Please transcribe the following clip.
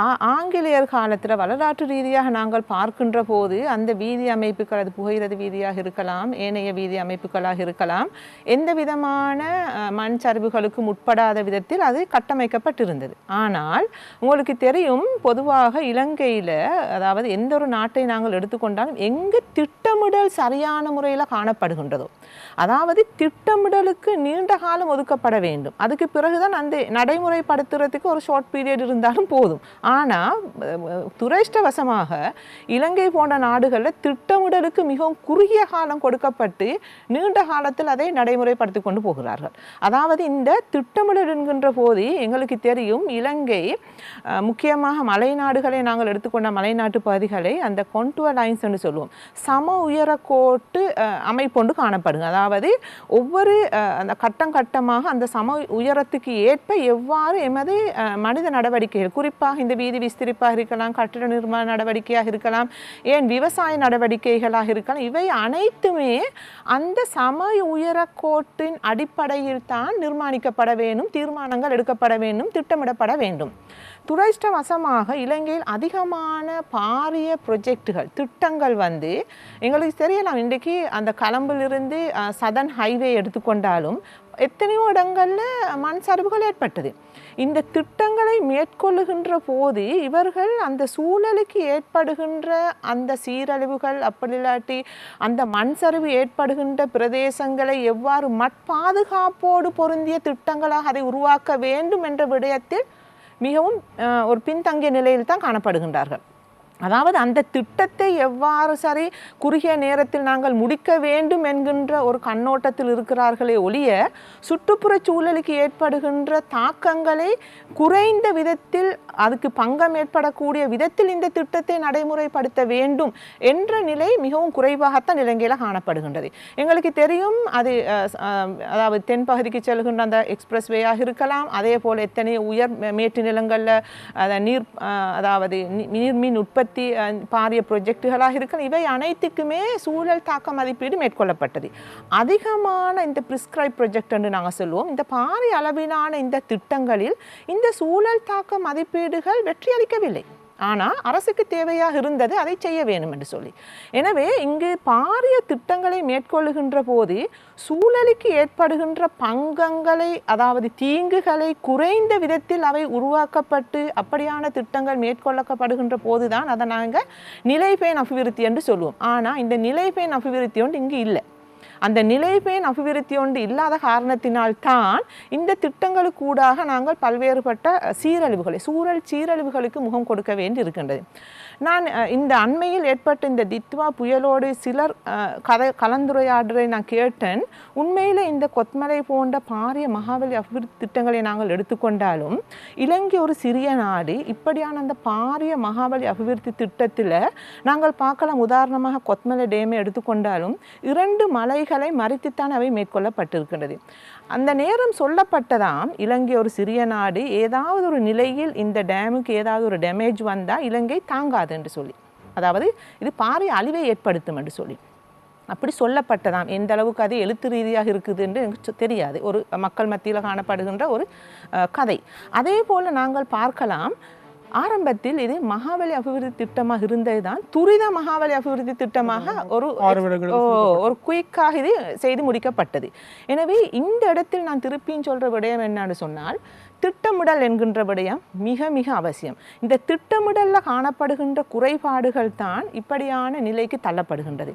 ஆ- ஆங்கிலேயர் காலத்தில் வரலாற்று ரீதியாக நாங்கள் பார்க்கின்ற போது அந்த வீதி அமைப்புகள் அது புகையிரத வீதியாக இருக்கலாம் ஏனைய வீதி அமைப்புகளாக இருக்கலாம் எந்த விதமான மண் சரிவுகளுக்கு உட்படாத விதத்தில் அது கட்டமைக்கப்பட்டிருந்தது. ஆனால் உங்களுக்கு தெரியும் பொதுவாக இலங்கையில் அதாவது எந்த ஒரு நாட்டை நாங்கள் எடுத்துக்கொண்டாலும் எங்கு திட்டமிடல் சரியான முறையில் காணப்படுகின்றதோ அதாவது திட்டமிடலுக்கு நீண்ட காலம் ஒதுக்கப்பட வேண்டும். அதுக்கு பிறகுதான் அந்த நடைமுறைப்படுத்துறதுக்கு ஒரு ஷார்ட் பீரியட் இருந்தாலும் போதும். ஆனால் துரஷ்டவசமாக இலங்கை போன்ற நாடுகளில் திட்டமிடலுக்கு மிகவும் குறுகிய காலம் கொடுக்கப்பட்டு நீண்ட காலத்தில் அதை நடைமுறைப்படுத்தி கொண்டு போகிறார்கள். அதாவது இந்த திட்டமிடல் என்கின்ற போது எங்களுக்கு தெரியும் இலங்கை முக்கியமாக முக்கியமாக மலைநாடுகளை நாங்கள் எடுத்துக்கொண்ட மலைநாட்டு பகுதிகளை அந்த கொண்டுவ லைன்ஸ் என்று சொல்லுவோம். சம உயரக்கோட்டு அஹ், அமைப்பொண்டு காணப்படுங்க. அதாவது ஒவ்வொரு அந்த கட்டம் கட்டமாக அந்த சம உயரத்துக்கு ஏற்ப எவ்வாறு எமது மனித நடவடிக்கைகள் குறிப்பாக இந்த வீதி விஸ்திரிப்பாக இருக்கலாம் கட்டிட நிர்மாண நடவடிக்கையாக இருக்கலாம் ஏன் விவசாய நடவடிக்கைகளாக இருக்கலாம் இவை அனைத்துமே அந்த சம உயரக்கோட்டின் அடிப்படையில் தான் நிர்மாணிக்கப்பட வேண்டும் தீர்மானங்கள் எடுக்கப்பட வேண்டும் திட்டமிடப்பட வேண்டும். துரஷ்டவசமாக இலங்கையில் அதிகமான பாரிய ப்ரொஜெக்டுகள் திட்டங்கள் வந்து எங்களுக்கு தெரியலாம் இன்றைக்கு அந்த கலம்பிலிருந்து சதன் ஹைவே எடுத்துக்கொண்டாலும் எத்தனையோ இடங்களில் மண் சரிவுகள் ஏற்பட்டது. இந்த திட்டங்களை மேற்கொள்ளுகின்ற போது இவர்கள் அந்த சூழலுக்கு ஏற்படுகின்ற அந்த சீரழிவுகள் அப்படி இல்லாட்டி அந்த மண் சரிவு ஏற்படுகின்ற பிரதேசங்களை எவ்வாறு மட்பாதுகாப்போடு பொருந்திய திட்டங்களாக அதை உருவாக்க வேண்டும் என்ற விடயத்தில் மிகவும் ஒரு பின்தங்கிய நிலையில் தான் காணப்படுகின்றார்கள். அதாவது அந்த திட்டத்தை எவ்வாறு சரி குறுகிய நேரத்தில் நாங்கள் முடிக்க வேண்டும் என்கின்ற ஒரு கண்ணோட்டத்தில் இருக்கிறார்களே ஒழிய சுற்றுப்புற சூழலுக்கு ஏற்படுகின்ற தாக்கங்களை குறைந்த விதத்தில் அதுக்கு பங்கம் ஏற்படக்கூடிய விதத்தில் இந்த திட்டத்தை நடைமுறைப்படுத்த வேண்டும் என்ற நிலை மிகவும் குறைவாகத்தான் இலங்கையில் காணப்படுகின்றது. எங்களுக்கு தெரியும் அது அதாவது தென்பகுதிக்கு செல்கின்ற அந்த எக்ஸ்பிரஸ் வேயாக இருக்கலாம் அதே போல் எத்தனை உயர் மே- மேட்டு நிலங்களில் அதை நீர் அதாவது நீர்மின் உற்பத்தி உற்பத்தி பாரிய ப்ரொஜெக்டுகளாக இருக்கலாம் இவை அனைத்துக்குமே சூழல் தாக்க மதிப்பீடு மேற்கொள்ளப்பட்டது. அதிகமான இந்த பிரிஸ்கிரைப் ப்ரொஜெக்ட் என்று நாங்கள் சொல்லுவோம். இந்த பாரிய அளவிலான இந்த திட்டங்களில் இந்த சூழல் தாக்க மதிப்பீடுகள் வெற்றியளிக்கவில்லை. ஆனால் அரசுக்கு தேவையாக இருந்தது அதை செய்ய வேண்டும் என்று சொல்லி. எனவே இங்கு பாரிய திட்டங்களை மேற்கொள்ளுகின்ற போது சூழலுக்கு ஏற்படுகின்ற பங்கங்களை அதாவது தீங்குகளை குறைந்த விதத்தில் அவை உருவாக்கப்பட்டு அப்படியான திட்டங்கள் மேற்கொள்ளப்படுகின்ற போதுதான் அதை நாங்கள் நிலைபேன் அபிவிருத்தி என்று சொல்லுவோம் ஆனால் இந்த நிலைபேன் அபிவிருத்தி ஒன்று இங்கு இல்லை. அந்த நிலைப்பேன் அபிவிருத்தி ஒன்று இல்லாத காரணத்தினால் தான் இந்த திட்டங்களுக்கூடாக நாங்கள் பல்வேறுபட்ட சீரழிவுகளை சூழல் சீரழிவுகளுக்கு முகம் கொடுக்க வேண்டி இருக்கின்றது நான் இந்த அண்மையில் ஏற்பட்ட இந்த தித்வா புயலோடு சிலர் கதை கலந்துரையாடலை நான் கேட்டேன். உண்மையில் இந்த கொத்மலை போன்ற பாரிய மகாபலி அபிவிருத்தி திட்டங்களை நாங்கள் எடுத்துக்கொண்டாலும் இலங்கை ஒரு சிறிய நாடு இப்படியான அந்த பாரிய மகாபலி அபிவிருத்தி திட்டத்தில் நாங்கள் பார்க்கலாம். உதாரணமாக கொத்மலை டேமை எடுத்துக்கொண்டாலும் இரண்டு மலைகள் மறித்துத்தான் அவை மேற்கொள்ளப்பட்டிருக்கின்றது. அந்த நேரம் சொல்லப்பட்டதாம் இலங்கை ஒரு சிறிய நாடு ஏதாவது ஒரு நிலையில் இந்த டேமுக்கு ஏதாவது ஒரு டேமேஜ் வந்தால் இலங்கை தாங்காது என்று சொல்லி. அதாவது இது பாரிய அழிவை ஏற்படுத்தும் என்று சொல்லி. அப்படி சொல்லப்பட்டதாம். எந்த அளவுக்கு அது எழுத்து ரீதியாக இருக்குது என்று எனக்கு தெரியாது. ஒரு மக்கள் மத்தியில் காணப்படுகின்ற ஒரு கதை. அதே போல் நாங்கள் பார்க்கலாம் ஆரம்பத்தில் இது மகாபலி அபிவிருத்தி திட்டமாக இருந்தது தான் துரித மகாபலி அபிவிருத்தி திட்டமாக ஒரு ஒரு குயிக்காக இது செய்து முடிக்கப்பட்டது. எனவே இந்த இடத்தில் நான் திருப்பியும் சொல்ற விடயம் என்னன்னு சொன்னால் திட்டமிடல் என்கின்ற விடயம் மிக மிக அவசியம். இந்த திட்டமிடல்ல காணப்படுகின்ற குறைபாடுகள் தான் இப்படியான நிலைக்கு தள்ளப்படுகின்றது.